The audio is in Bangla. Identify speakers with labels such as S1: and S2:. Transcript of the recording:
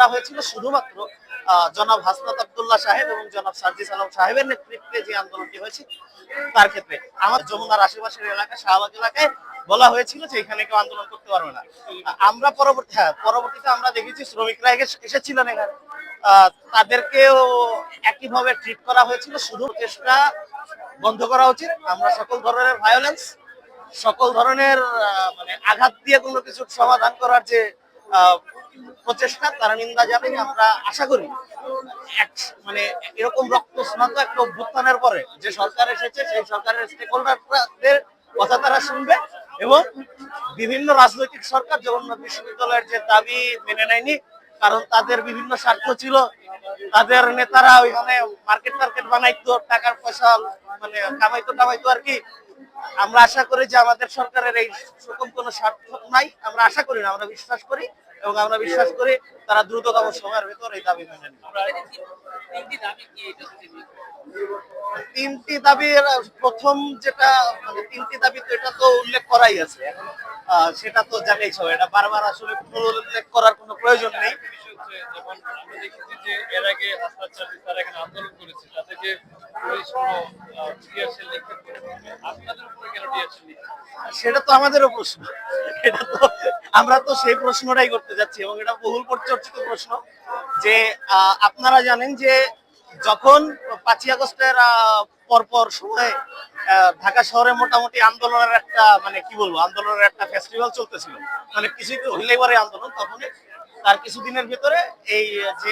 S1: তা হয়েছিল শুধুমাত্র জনাব হাসনাত আব্দুল্লাহ সাহেব এবং জনাব সার্জিস আলম সাহেবের নেতৃত্বে যে আন্দোলনটি হয়েছে তার ক্ষেত্রে। আমার যমুনার আশেপাশের এলাকা, শাহবাগ এলাকায় বলা হয়েছিল যে এখানে কেউ আন্দোলন করতে পারবে না। আমরা পরবর্তী হ্যাঁ পরবর্তীতে আমরা দেখেছি শ্রমিকরা এসেছিলেন এখানে। তাদেরকেও একইভাবে ট্রিট করা হয়েছিল। শুধু চেষ্টা বন্ধ করা উচিত। আমরা সকল ধরনের ভায়োলেন্স সকল ধরনের মানে আঘাত দিয়ে কোনো কিছু সমাধান করার যে প্রচেষ্টা, তারা নিন্দা জানাই আমরা আশা করি মানে এরকম রক্ত স্নাত একটা অভ্যুত্থানের পরে যে সরকার এসেছে, সেই সরকারের স্টেক হোল্ডারদের কথা তারা শুনবে এবং বিভিন্ন রাজনৈতিক সরকার জগন্নাথ বিশ্ববিদ্যালয়ের যে দাবি মেনে নেয়নি, কারণ তাদের বিভিন্ন স্বার্থ ছিল, তাদের নেতারা ওইখানে মার্কেট টার্কেট বানাইতো, টাকার পয়সা মানে কামাইতো টামাইতো আর কি। আমরা আশা করি যে আমাদের সরকারের এই রকম কোনো স্বার্থ নাই, আমরা আশা করি না, আমরা বিশ্বাস করি। এবং আমরা বিশ্বাস করি তারা দ্রুততম সময়ের ভেতর এই দাবি মেনে তিনটি দাবির প্রথম যেটা মানে তিনটি দাবি তো এটা তো উল্লেখ করাই আছে। সেটা তো জানেই সবাই এটা বারবার আসলে উল্লেখ করার কোনো প্রয়োজন নেই।
S2: যেমন আমরা দেখেছি যে এর আগে হাসপাতাল তারা এখানে আন্দোলন করেছে
S1: সেটা তো আমাদেরও প্রশ্ন। আমরা তো সেই প্রশ্নটাই করতে যাচ্ছি এবং এটা বহুল পরিচর্চিত প্রশ্ন যে আপনারা জানেন যে যখন পাঁচই আগস্টের পরপর সময়ে ঢাকা শহরে মোটামুটি আন্দোলনের একটা মানে কি বলব, আন্দোলনের একটা ফেস্টিভ্যাল চলতেছিল। মানে কিছু হইলেই পরে আন্দোলন তখন তার কিছুদিনের ভিতরে এই যে